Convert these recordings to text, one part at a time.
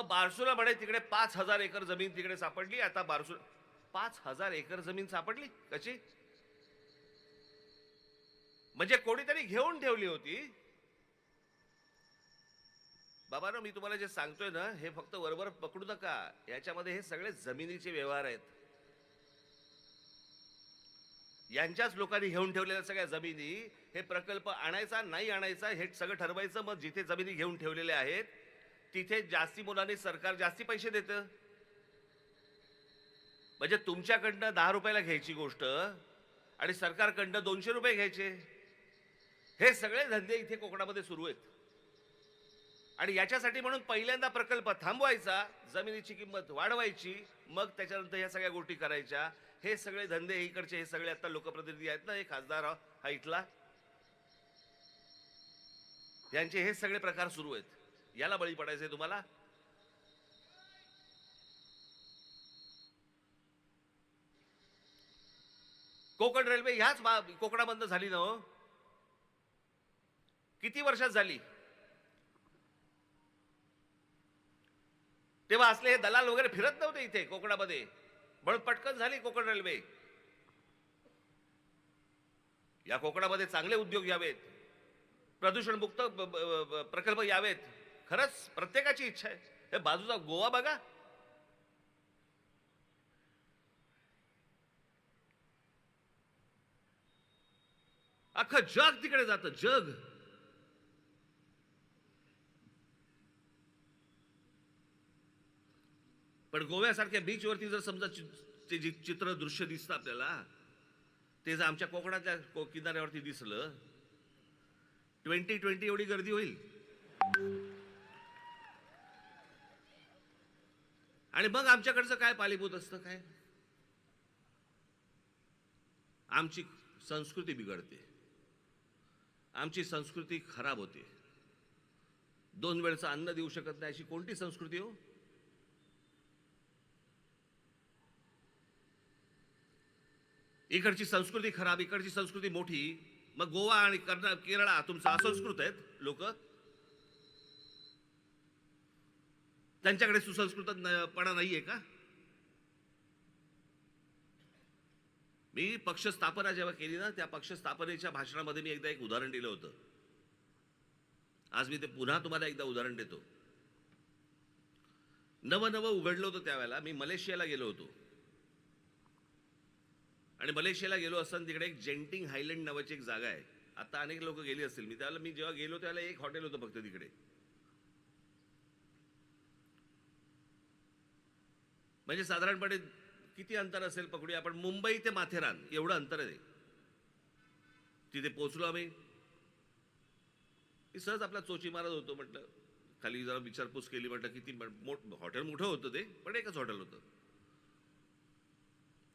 मग बारसूला म्हणे तिकडे पाच हजार एकर जमीन तिकडे सापडली आता बारसू पाच हजार एकर जमीन सापडली? कशी? म्हणजे कोणीतरी घेऊन ठेवली होती? बाबा मी तुम्हाला जे सांगतोय ना हे फक्त वरवर पकडू नका. याच्यामध्ये हे सगळे जमिनीचे व्यवहार आहेत. यांच्याच लोकांनी घेऊन ठेवलेल्या सगळ्या जमिनी हे प्रकल्प आणायचा नाही आणायचा हे सगळं ठरवायचं मग जिथे जमिनी घेऊन ठेवलेल्या आहेत तिथे जास्ती मुलांनी सरकार जास्ती पैसे देतं? म्हणजे तुमच्याकडनं दहा रुपयाला घ्यायची गोष्ट आणि सरकारकडनं दोनशे रुपये घ्यायचे. हे सगळे धंदे इथे कोकणामध्ये सुरू आहेत. आणि याच्यासाठी म्हणून पहिल्यांदा प्रकल्प थांबवायचा जमिनीची किंमत वाढवायची मग त्याच्यानंतर ह्या सगळ्या गोष्टी करायच्या. हे सगळे धंदे इकडचे हे सगळे आता लोकप्रतिनिधी आहेत ना हे खासदार हा इथला. यांचे हे सगळे प्रकार सुरू आहेत. याला बळी पडायचंय तुम्हाला? कोकण रेल्वे ह्याच बा- कोकणाबंद झाली ना हो? किती वर्षात झाली? तेव्हा असले हे दलाल वगैरे फिरत नव्हते इथे कोकणामध्ये. म्हणून पटकन झाली कोकण रेल्वे. या कोकणामध्ये चांगले उद्योग यावेत. प्रदूषणमुक्त मुक्त प्रकल्प यावेत. खरंच प्रत्येकाची इच्छा आहे. हे बाजूचा गोवा बघा. अख्खं जग तिकडे जातं जग. पण गोव्यासारख्या बीचवरती जर समजा ते जे चित्र दृश्य दिसतं आपल्याला ते जर आमच्या कोकणाच्या किनाऱ्यावरती दिसलं ट्वेंटी ट्वेंटी एवढी गर्दी होईल. आणि मग आमच्याकडचं काय पालीभूत असतं काय? आमची संस्कृती बिघडते. आमची संस्कृती खराब होते. दोन वेळचं अन्न देऊ शकत नाही अशी कोणती संस्कृती हो? इकडची संस्कृती खराब इकडची संस्कृती मोठी. मग गोवा आणि कर्ना केरळा तुमचा असंस्कृत आहेत लोक. त्यांच्याकडे सुसंस्कृतपणा नाहीये का? मी पक्ष स्थापना जेव्हा केली ना त्या पक्ष स्थापनेच्या भाषणामध्ये मी एकदा एक उदाहरण दिलं होतं. आज मी ते पुन्हा तुम्हाला एकदा उदाहरण देतो. नवं नवं उघडलं होतं त्यावेळेला मी मलेशियाला गेलो होतो. आणि मलेशियाला गेलो असताना तिकडे एक जेंटिंग हायलँड नावाची एक जागा आहे. आता अनेक लोक गेली असतील. मी त्यावेळेला मी जेव्हा गेलो त्यावेळेला एक हॉटेल होतं फक्त तिकडे. म्हणजे साधारणपणे किती अंतर असेल पकडूया? आपण मुंबई ते माथेरान एवढं अंतर आहे तिथे पोचलो आम्ही. सहज आपला चोची मारत होतो म्हटलं. खाली जरा विचारपूस केली म्हटलं किती मोठ हॉटेल मोठं होतं ते पण एकच हॉटेल होतं.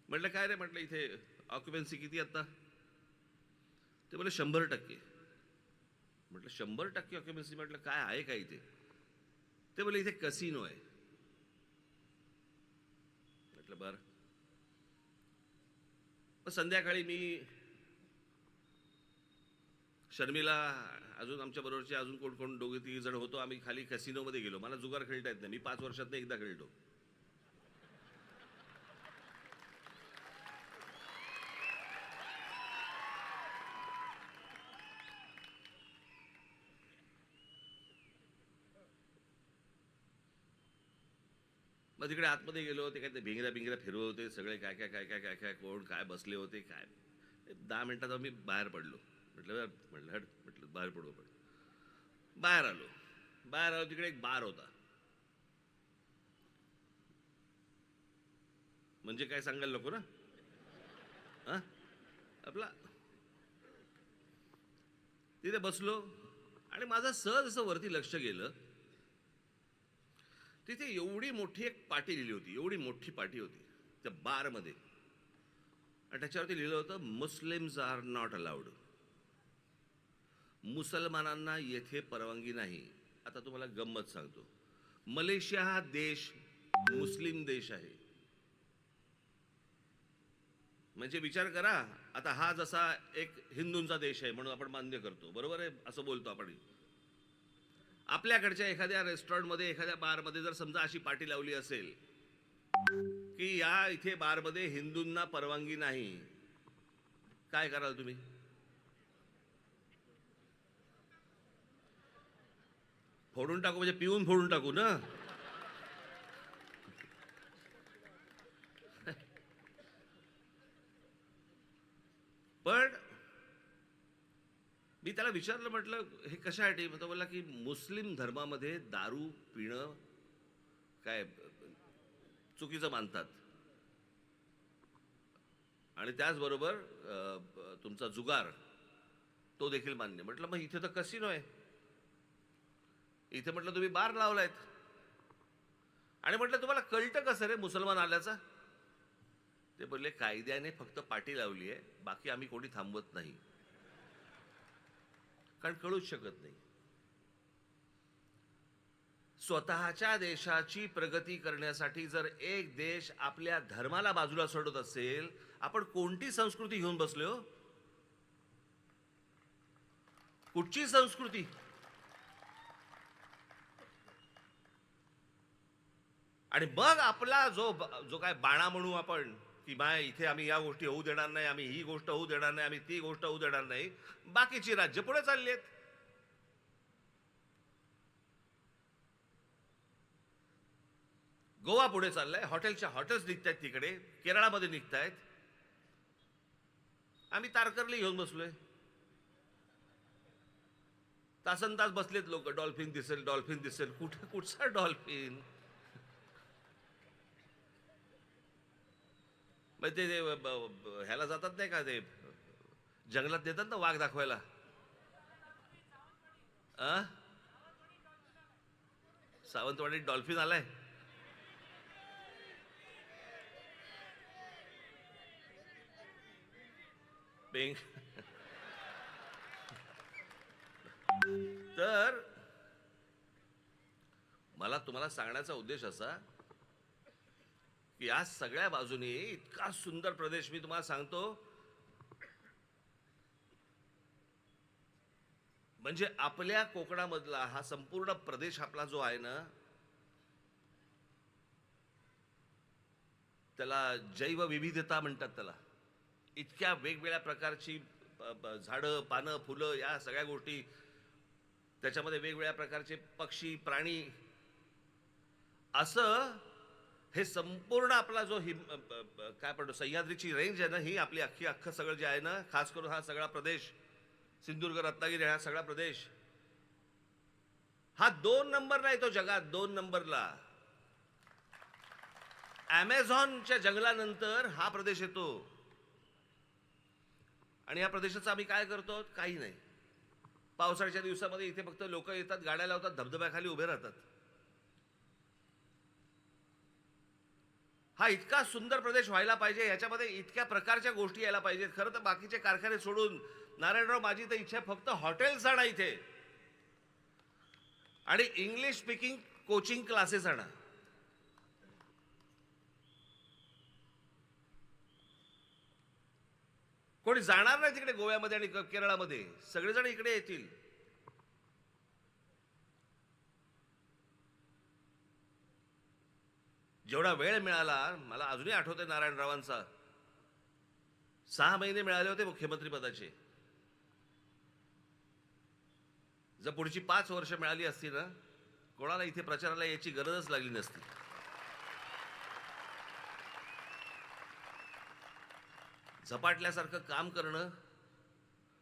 म्हटलं काय रे? म्हटलं इथे ऑक्युपन्सी किती आता? ते म्हटलं शंभर टक्के. म्हटलं शंभर टक्के ऑक्युपन्सी म्हटलं काय आहे का इथे? ते बोले इथे कसिनो आहे. म्हटलं बरं. मग संध्याकाळी मी शर्मिला अजून आमच्या बरोबरचे अजून कोण कोण दोघे तिघे जण होतो आम्ही खाली कॅसिनोमध्ये गेलो. मला जुगार खेळता येत नाही. मी पाच वर्षात एकदा खेळतो. मग तिकडे आतमध्ये गेलो ते काय ते भिंगऱ्या भिंगऱ्या फिरवत होते सगळे काय काय काय काय काय काय कोण काय बसले होते काय? दहा मिनटात आम्ही बाहेर पडलो. म्हटलं म्हटलं हट म्हटलं बाहेर पडू आपण. बाहेर आलो. बाहेर आलो तिकडे एक बार होता. म्हणजे काय सांगायला नको ना? हा? आपला. तिथे बसलो आणि माझं सहज असं वरती लक्ष गेलं. तिथे एवढी मोठी एक पाटी लिहिली होती एवढी मोठी पाटी होती त्या बारमध्ये. आणि त्याच्यावरती लिहिलं होतं मुस्लिम्स आर नॉट अलाउड. मुसलमानांना येथे परवानगी नाही. आता तुम्हाला गंमत सांगतो. मलेशिया हा देश मुस्लिम देश आहे. म्हणजे विचार करा आता हा जसा एक हिंदूंचा देश आहे म्हणून आपण मान्य करतो. बरोबर आहे? असं बोलतो आपण. आपल्याकडच्या एखाद्या रेस्टॉरंटमध्ये एखाद्या बारमध्ये जर समजा अशी पाठी लावली असेल की या इथे बारमध्ये हिंदूंना परवानगी नाही काय कराल तुम्ही? फोडून टाकू म्हणजे पिऊन फोडून टाकू ना पण मी त्याला विचारलं म्हटलं हे कशासाठी? मग तो बोलला की मुस्लिम धर्मामध्ये दारू पिणं काय चुकीचं मानतात. आणि त्याचबरोबर तुमचा जुगार तो देखील मान्य. म्हटलं मग इथे तर कसिनो आहे. इथे म्हटलं तुम्ही बार लावलायत. आणि म्हटलं तुम्हाला कळतं कसं रे मुसलमान आल्याचा? ते बोलले कायद्याने फक्त पाठी लावली आहे बाकी आम्ही कोणी थांबवत नाही. कारण कळूच शकत नाही स्वतःच्या देशाची प्रगती करण्यासाठी जर एक देश आपल्या धर्माला बाजूला सोडत असेल आपण कोणती संस्कृती घेऊन बसलो हो? कुठची संस्कृती आणि मग आपला जो जो काय बाणा म्हणू आपण की माय इथे आम्ही या गोष्टी होऊ देणार नाही आम्ही ही गोष्ट होऊ देणार नाही आम्ही ती गोष्ट होऊ देणार नाही. बाकीची राज्य पुढे चालली आहेत. गोवा पुढे चाललाय हॉटेलच्या हॉटेल्स निघत आहेत तिकडे केरळामध्ये निघत आहेत आम्ही तारकर्ली घेऊन बसलोय. तासन तास बसलेत लोक डॉल्फिन दिसेल डॉल्फिन दिसेल कुठे कुठचा डॉल्फिन? पण ते ते ह्याला जातात नाही का ते जंगलात देतात ना वाघ दाखवायला. आ? सावंतवाडीत डॉल्फिन आलाय. पेंग तर मला तुम्हाला सांगण्याचा उद्देश असा या सगळ्या बाजूने इतका सुंदर प्रदेश मी तुम्हाला सांगतो. म्हणजे आपल्या कोकणामधला हा संपूर्ण प्रदेश आपला जो आहे ना त्याला जैवविविधता म्हणतात त्याला. इतक्या वेगवेगळ्या प्रकारची झाडं पानं फुलं या सगळ्या गोष्टी त्याच्यामध्ये वेगवेगळ्या प्रकारचे पक्षी प्राणी असं हे संपूर्ण आपला जो हिम काय म्हणतो सह्याद्रीची रेंज आहे ना ही आपली अख्खी अख्खं सगळं जे आहे ना खास करून हा सगळा प्रदेश सिंधुदुर्ग रत्नागिरी हा सगळा प्रदेश हा दोन नंबरला येतो जगात दोन नंबरला ॲमेझॉनच्या जंगलानंतर हा प्रदेश येतो. आणि या प्रदेशाचं आम्ही काय करतो? काही नाही. पावसाळ्याच्या दिवसामध्ये इथे फक्त लोक येतात गाड्या लावतात धबधब्याखाली उभे राहतात. हा इतका सुंदर प्रदेश व्हायला पाहिजे याच्यामध्ये इतक्या प्रकारच्या गोष्टी यायला पाहिजेत. खरं तर बाकीचे कारखाने सोडून नारायणराव माझी तर इच्छा फक्त हॉटेल्स आणा इथे. आणि इंग्लिश स्पीकिंग कोचिंग क्लासेस आणा. कोणी जाणार नाही तिकडे गोव्यामध्ये आणि क- केरळामध्ये. सगळेजण इकडे येतील. जेवढा वेळ मिळाला मला अजूनही आठवते नारायणरावांचा. सहा महिने मिळाले होते मुख्यमंत्रीपदाचे जर पुढची पाच वर्ष मिळाली असती ना कोणाला इथे प्रचाराला याची गरजच लागली नसती. झपाटल्यासारखं काम करणं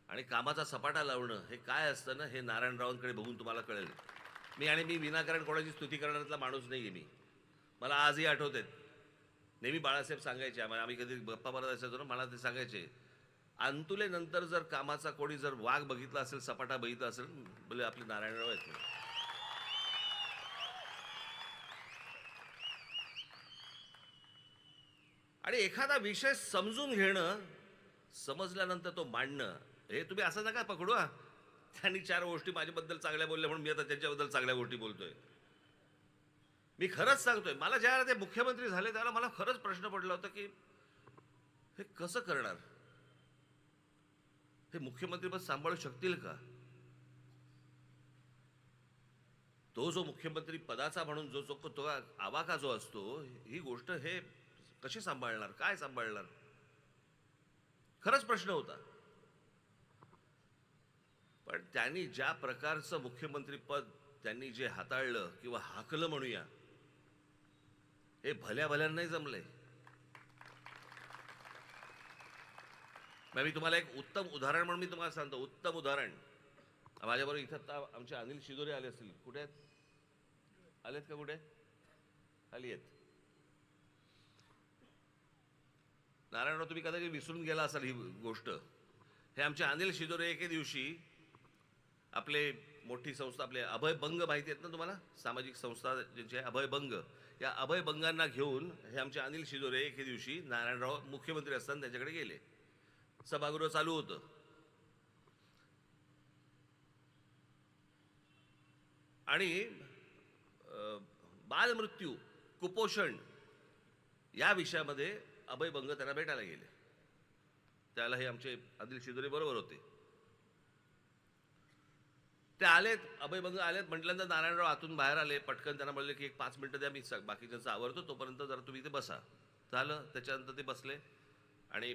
आणि कामाचा सपाटा लावणं हे काय असतं ना हे नारायणरावांकडे बघून तुम्हाला कळेल. मी आणि मी विनाकारण कोणाची स्तुती करण्यातला माणूस नाही आहे मी. मला आजही आठवत आहेत. नेहमी बाळासाहेब सांगायचे आम्हाला आम्ही कधी गप्पा मारत असायचो ना मला ते सांगायचे अंतुलेनंतर जर कामाचा कोणी जर वाघ बघितला असेल सपाटा बघितला असेल बोले आपले नारायणराव आहेत आणि एखादा विषय समजून घेणं समजल्यानंतर तो मांडणं हे तुम्ही असं नका पकडू हा. त्यांनी चार गोष्टी माझ्याबद्दल चांगल्या बोलल्या म्हणून मी आता त्यांच्याबद्दल चांगल्या गोष्टी बोलतोय. मी खरंच सांगतोय मला ज्यावेळेला ते मुख्यमंत्री झाले त्याला मला खरंच प्रश्न पडला होता की हे कसं करणार? हे मुख्यमंत्रीपद सांभाळू शकतील का? तो जो मुख्यमंत्री पदाचा म्हणून जो जो तो आवाका जो असतो ही गोष्ट हे कशी सांभाळणार? काय सांभाळणार? खरंच प्रश्न होता. पण त्यांनी ज्या प्रकारचं मुख्यमंत्री पद त्यांनी जे हाताळलं किंवा हाकलं म्हणूया हे भल्या भल्या नाही जमलंय. मग मी तुम्हाला एक उत्तम उदाहरण म्हणून मी तुम्हाला सांगतो. उत्तम उदाहरण. माझ्याबरोबर इथं आता आमचे अनिल शिदोरे आले असतील. कुठे आहेत? आलेत का कुठे? आली आहेत. नारायणराव तुम्ही कदाचित विसरून गेला असाल ही गोष्ट. हे आमचे अनिल शिदोरे एके दिवशी आपले मोठी संस्था आपले अभय बंग माहिती आहेत ना तुम्हाला? सामाजिक संस्था ज्यांची आहे अभय बंग. या अभय बंगांना घेऊन हे आमचे अनिल शिजोरे एके दिवशी नारायणराव मुख्यमंत्री असताना त्यांच्याकडे गेले. सभागृह चालू होतं. आणि बालमृत्यू कुपोषण या विषयामध्ये अभय बंग त्यांना भेटायला गेले. त्याला हे आमचे अनिल शिदोरे बरोबर होते. ते आलेत अभय बंग आलेत म्हटल्यानंतर नारायणराव आतून बाहेर आले पटकन त्यांना म्हणले की एक पाच मिनटं द्या मी स- बाकीच्यांचं आवरतो तोपर्यंत जरा तुम्ही इथे बसा. झालं त्याच्यानंतर ते बसले आणि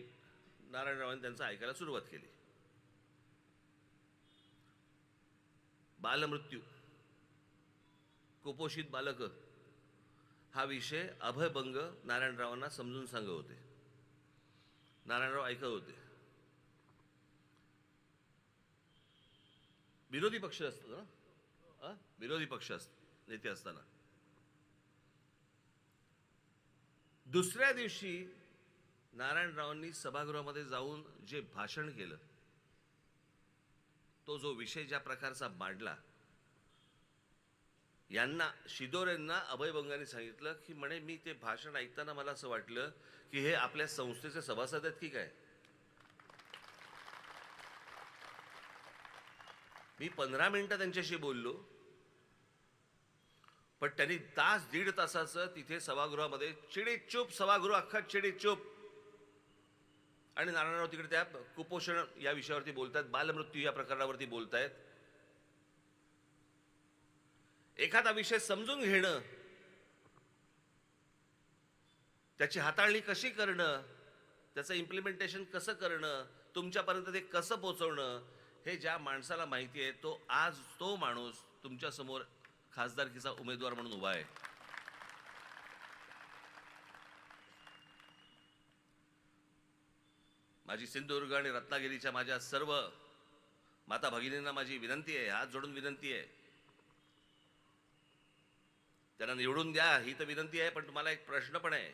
नारायणरावांनी त्यांचं ऐकायला सुरुवात केली. बालमृत्यू. कुपोषित बालक. हा विषय अभयभंग नारायणरावांना समजून सांगत होते. नारायणराव ऐकत होते. विरोधी पक्ष असतो ना? विरोधी पक्ष असत नेते असताना. दुसऱ्या दिवशी नारायणरावांनी सभागृहामध्ये जाऊन जे भाषण केलं तो जो विषय ज्या प्रकारचा मांडला यांना शिदोरेंना अभय बंगाने सांगितलं की म्हणे मी ते भाषण ऐकताना मला असं वाटलं की हे आपल्या संस्थेचे सभासद आहेत की काय? मी पंधरा मिनटं त्यांच्याशी बोललो. पण त्यांनी तास दीड तासाचं तिथे सभागृहामध्ये चिडीचूप सभागृह अख्खा चिडीचूप. आणि नारायणराव तिकडे त्या कुपोषण या विषयावरती बोलतायत बालमृत्यू या प्रकरणावरती बोलतायत. एखादा विषय समजून घेणं त्याची हाताळणी कशी करणं त्याचं इम्प्लिमेंटेशन कसं करणं तुमच्यापर्यंत ते कसं पोचवणं हे ज्या माणसाला माहिती आहे तो आज तो माणूस तुमच्यासमोर खासदारकीचा उमेदवार म्हणून उभा आहे. माझी सिंधुदुर्ग आणि रत्नागिरीच्या माझ्या सर्व माता भगिनींना माझी विनंती आहे हात जोडून विनंती आहे. त्यांना निवडून द्या ही तर विनंती आहे पण तुम्हाला एक प्रश्न पण आहे.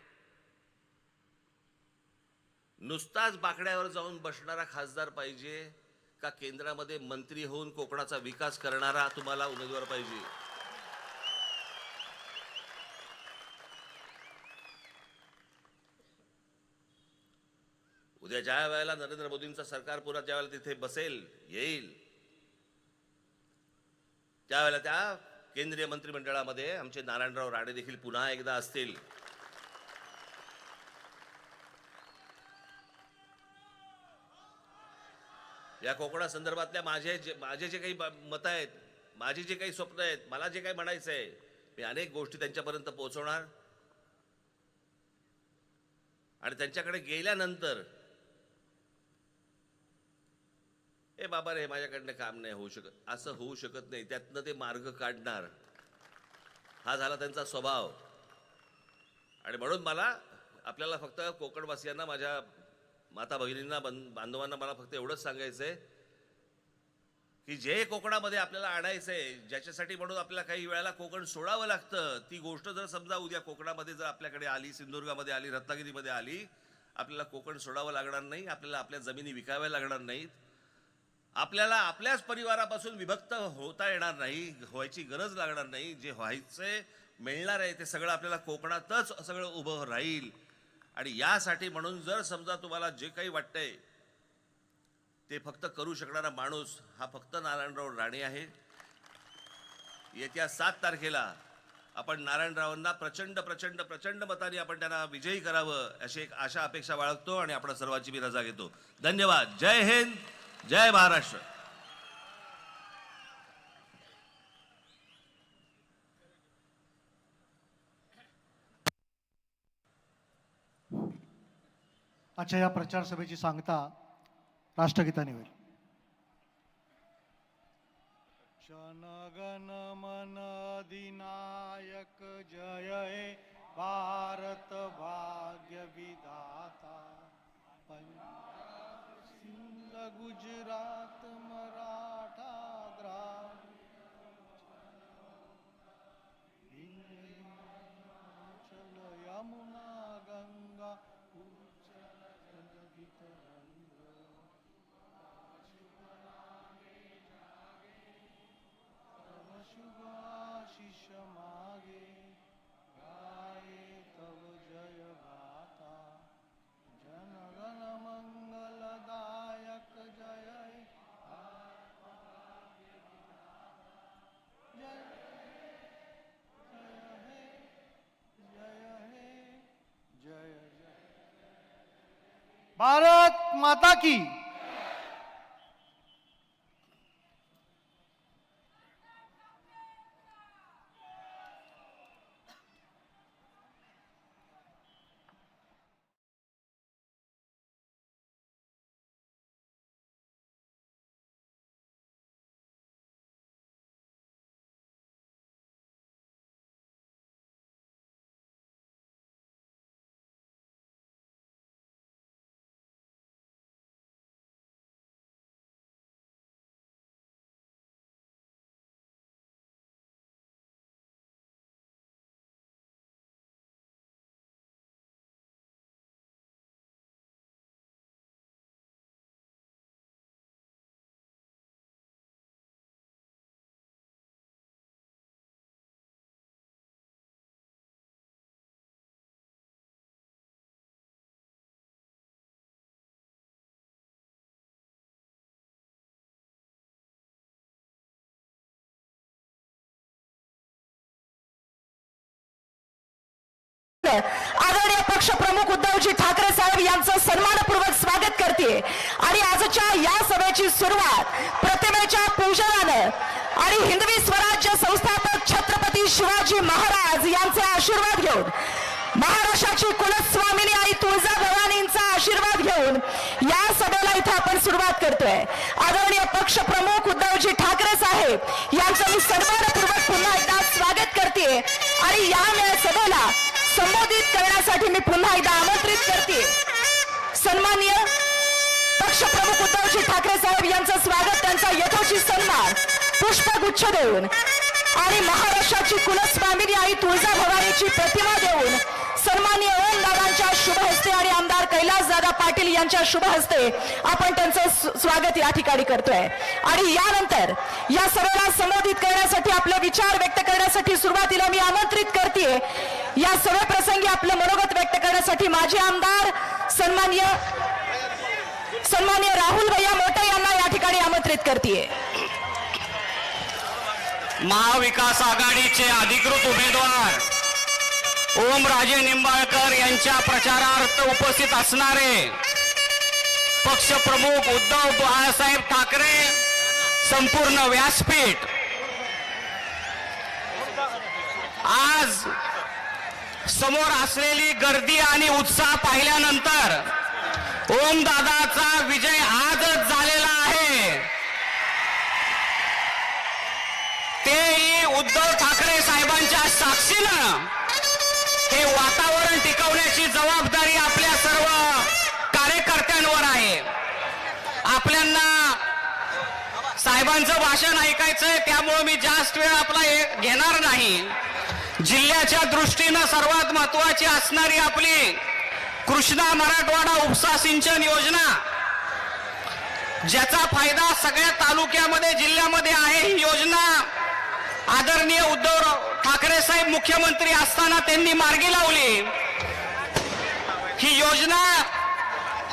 नुसताच बाकड्यावर जाऊन बसणारा खासदार पाहिजे का केंद्रामध्ये मंत्री होऊन कोकणाचा विकास करणारा तुम्हाला उमेदवार पाहिजे. उद्या ज्या वेळेला नरेंद्र मोदींचं सरकार पुन्हा ज्या वेळेला तिथे बसेल येईल त्यावेळेला त्या केंद्रीय मंत्रिमंडळामध्ये आमचे नारायणराव राणे देखील पुन्हा एकदा असतील. या कोकणा संदर्भातल्या माझे जे माझे जे काही मतं आहेत माझी जे काही स्वप्न आहेत मला जे काही म्हणायचं आहे मी अनेक गोष्टी त्यांच्यापर्यंत पोहोचवणार. आणि त्यांच्याकडे गेल्यानंतर ए बाबा रे माझ्याकडनं काम नाही होऊ शकत. असं होऊ शकत नाही. त्यातनं ते मार्ग काढणार. हा झाला त्यांचा स्वभाव. आणि म्हणून मला आपल्याला फक्त कोकणवासियांना माझ्या माता भगिनींना बंध बांधवांना मला फक्त एवढंच सांगायचं आहे की जे कोकणामध्ये आपल्याला आणायचं आहे ज्याच्यासाठी म्हणून आपल्याला काही वेळेला कोकण सोडावं लागतं ती गोष्ट जर समजा उद्या कोकणामध्ये जर आपल्याकडे आली सिंधुदुर्गामध्ये आली रत्नागिरीमध्ये आली आपल्याला कोकण सोडावं लागणार नाही आपल्याला आपल्या जमिनी विकाव्या लागणार नाहीत. आपल्याला आपल्याच परिवारापासून विभक्त होता येणार नाही व्हायची गरज लागणार नाही जे व्हायचंय मिळणार आहे ते सगळं आपल्याला कोकणातच सगळं उभं राहील. आणि यासाठी म्हणून जर समजा तुम्हाला जे काही वाटतंय ते फक्त करू शकणारा माणूस हा फक्त नारायणराव राणे आहे. येत्या सात तारखेला आपण नारायणरावांना प्रचंड प्रचंड प्रचंड मताने आपण त्यांना विजयी करावं अशी एक आशा अपेक्षा बाळगतो आणि आपण सर्वांची मी रजा घेतो. धन्यवाद. जय हिंद. जय महाराष्ट्र. आजच्या या प्रचार सभेची सांगता राष्ट्रगीताने होईल. शनगन मन अधिनायक जय भारत भाग्य विधाता। सिंध गुजरात मराठा द्राविड यमुना गंगा भारत माता की। आदरणीय पक्ष प्रमुख उद्धवजी ठाकरे साहेब यांचं सन्मानपूर्वक स्वागत करते. आणि आजच्या या सभेची सुरुवात प्रतिमेच्या पूजनानं आणि हिंदवी स्वराज्य संस्थापक छत्रपती शिवाजी महाराज यांचे आशीर्वाद घेऊन महाराष्ट्राची कुलस्वामिनी आई तुळजा भवानींचा आशीर्वाद घेऊन या सभेला इथं आपण सुरुवात करतोय. आदरणीय पक्ष प्रमुख उद्धवजी ठाकरे साहेब यांचं मी सन्मानपूर्वक पुन्हा एकदा स्वागत करते. आणि या सभेला संबोधित करण्यासाठी मी पुन्हा एकदा आमंत्रित करते. सन्माननीय पक्षप्रमुख उद्धवजी ठाकरे साहेब यांचं स्वागत त्यांचा यथोचित सन्मान. पुष्पगुच्छ देऊन आणि महाराष्ट्राची कुलस्वामिनी आई तुळजा भवानीची प्रतिमा देऊन सन्माननीय ओम दादांच्या शुभ हस्ते आणि आमदार कैलास दादा पाटील यांच्या शुभ हस्ते आपण त्यांचं स्वागत या ठिकाणी करतोय. आणि यानंतर या सर्वांना संबोधित करण्यासाठी आपले विचार व्यक्त करण्यासाठी सुरुवातीला मी आमंत्रित करते. या सर्व प्रसंगी आपलं मनोगत व्यक्त करण्यासाठी माझे आमदार सन्मान्य सन्मान्य राहुल भैया मोटे यांना या ठिकाणी आमंत्रित करते महाविकास आघाडीचे अधिकृत उमेदवार ओमराजे निंबाळकर यांच्या प्रचारार्थ उपस्थित असणारे पक्षप्रमुख उद्धव बाळासाहेब ठाकरे संपूर्ण व्यासपीठ. आज समोर असलेली गर्दी आणि उत्साह पाहिल्यानंतर ओमदादाचा विजय आजच झालेला आहे. तेही उद्धव ठाकरे साहेबांच्या साक्षीनं हे वातावरण टिकवण्याची जबाबदारी आपल्या सर्व कार्यकर्त्यांवर आहे. आपल्यांना साहेबांचं भाषण ऐकायचंय त्यामुळे मी जास्त वेळ आपला घेणार नाही. जिल्ह्याच्या दृष्टीनं सर्वात महत्वाची असणारी आपली कृष्णा मराठवाडा उपसा सिंचन योजना. ज्याचा फायदा सगळ्या तालुक्यामध्ये जिल्ह्यामध्ये आहे. ही योजना आदरणीय उद्धव ठाकरे साहेब मुख्यमंत्री असताना त्यांनी मार्गी लावली. ही योजना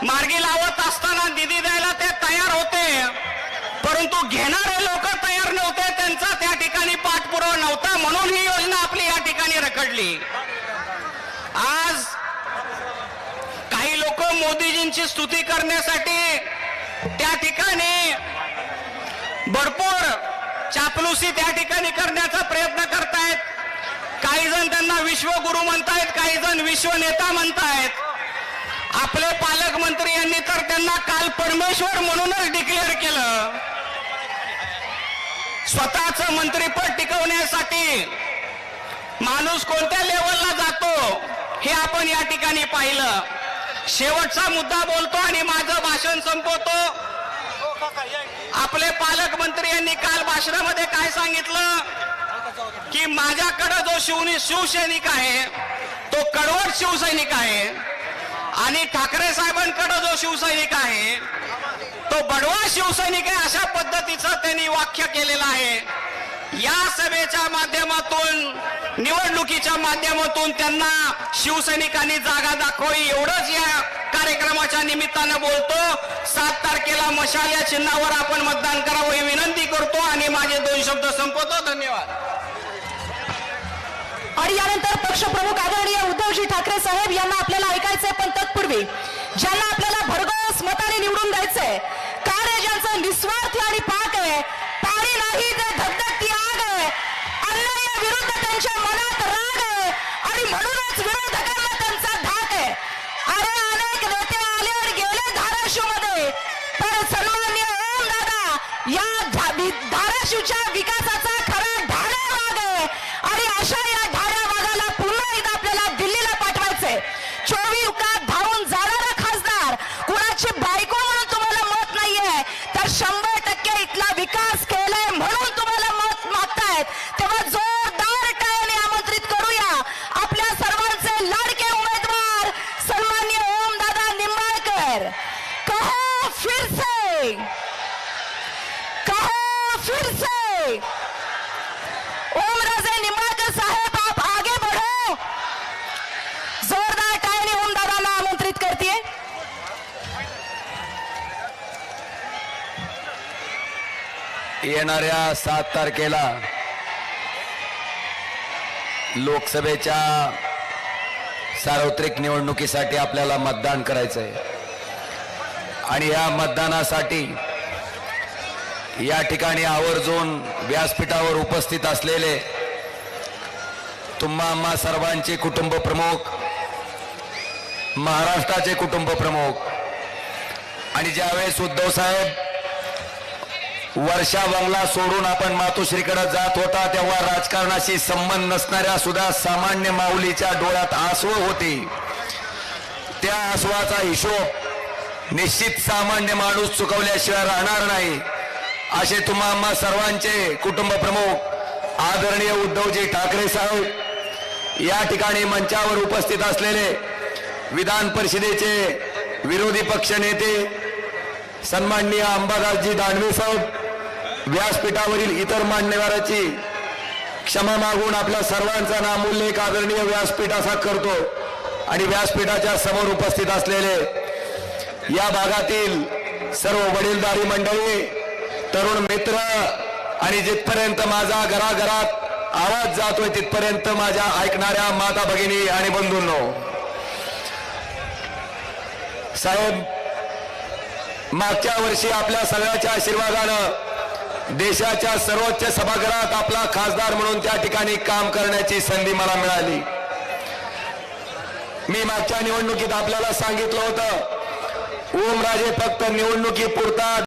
मार्गी लावत असताना निधी द्यायला ते तयार होते. परंतु घेणारे लोक तयार नव्हते त्यांचा त्या ठिकाणी पाठपुरावा नव्हता म्हणून ही योजना आपली या ठिकाणी रखडली. आज काही लोक मोदीजींची स्तुती करण्यासाठी त्या ठिकाणी भरपूर चापलुसी त्या ठिकाणी करण्याचा प्रयत्न करतायत. काही जण त्यांना विश्वगुरु म्हणतायत काही जण विश्वनेता म्हणतायत. आपले पालकमंत्री यांनी तर त्यांना काल परमेश्वर म्हणूनच डिक्लेअर केलं. स्वतःच मंत्रीपद टिकवण्यासाठी माणूस कोणत्या लेवलला जातो हे आपण या ठिकाणी पाहिलं. शेवटचा मुद्दा बोलतो आणि माझं भाषण संपवतो. आपले पालकमंत्री यांनी काल भाषणामध्ये काय सांगितलं? की माझ्याकडे जो शिवनी शिवसैनिक आहे तो कडवट शिवसैनिक आहे. आणि ठाकरे साहेबांकडे जो शिवसैनिक आहे तो बडवा शिवसैनिक आहे अशा पद्धतीचं त्यांनी वाक्य केलेलं आहे. या सभेच्या माध्यमातून निवडणुकीच्या माध्यमातून त्यांना शिवसैनिकांनी जागा दाखवावी एवढंच या कार्यक्रमाच्या निमित्तानं बोलतो. सात तारखेला मशाल या चिन्हावर आपण मतदान करावं ही विनंती करतो आणि माझे दोन शब्द संपवतो. धन्यवाद. आणि यानंतर पक्षप्रमुख आदरणीय उद्धवजी ठाकरे साहेब यांना आपल्याला ऐकायचंय पण तत्पूर्वी ज्यांना आपल्याला भरघोस मताने निवडून द्यायचंय. कार्य ज्यांचं निस्वार्थी आणि पाक आहे पाणी नाही ते धगधगती आग आहे. अन्यायाविरुद्ध त्यांच्या मनात राग आहे आणि म्हणूनच विरोधकांना त्यांचा धाक आहे. अरे अनेक नेते आले आणि गेले धाराशिवमध्ये पण सन्मान्य ओम दादा या धाराशिवच्या विकासाचा खरा ढाळ्या वाघ आहे आणि अशा या ढाळ्या वाघाला पुन्हा एकदा आपल्याला दिल्लीला पाठवायचंय चोवीस युगात धावून जाणारा खासदार कुणाची बायको म्हणून तुम्हाला मत नाहीये तर शंभर टक्के इथला विकास केलाय म्हणून तुम्हाला मत मागतायत तेव्हा जोरदार टाळ्याने आमंत्रित करूया आपल्या सर्वांचे लाडके उमेदवार सन्मान्य ओमदादा निंबाळकर कहो फिर से कहो फिर से ओम राजे निंबाळकर साहेब आप आगे बढ़ो जोरदार टाळ्याने ओम दादांना आमंत्रित करते येणाऱ्या सात तारखेला लोकसभेच्या सार्वत्रिक निवडणुकीसाठी आपल्याला मतदान करायचं आहे आणि या मतदानासाठी या ठिकाणी आवर्जून व्यासपीठावर उपस्थित असलेले तुम्हा आम्हा सर्वांचे कुटुंब प्रमुख महाराष्ट्राचे कुटुंब प्रमुख आणि ज्यावेळेस उद्धव साहेब वर्षा बंगला सोडून आपण मातोश्रीकडे जात होता तेव्हा राजकारणाशी संबंध नसणाऱ्या सुद्धा सामान्य माऊलीच्या डोळ्यात आसव होते. त्या आसवाचा हिशोब निश्चित सामान्य माणूस चुकवल्याशिवाय राहणार नाही. असे तुम्हा सर्वांचे कुटुंब प्रमुख आदरणीय उद्धवजी ठाकरे साहेब या ठिकाणी मंचावर उपस्थित असलेले विधान परिषदेचे विरोधी पक्ष नेते सन्माननीय अंबादासजी दानवे साहेब व्यासपीठावरील इतर मान्यवराची क्षमा मागून आपल्या सर्वांचा नामूल्य एक आदरणीय व्यासपीठ असा करतो आणि व्यासपीठाच्या समोर उपस्थित असलेले या भागातील सर्व वडीलधारी मंडळी तरुण मित्र आणि जिथपर्यंत माझा घराघरात आवाज जातोय तिथपर्यंत माझ्या ऐकणाऱ्या माता भगिनी आणि बंधूंनो. साहेब मागच्या वर्षी आपल्या सगळ्याच्या आशीर्वादानं देशाच्या सर्वोच्च सभागृहात आपला खासदार म्हणून त्या ठिकाणी काम करण्याची संधी मला मिळाली. मी मागच्या निवडणुकीत आपल्याला सांगितलं होतं ओमराजे फक्त निवडणुकीपुरता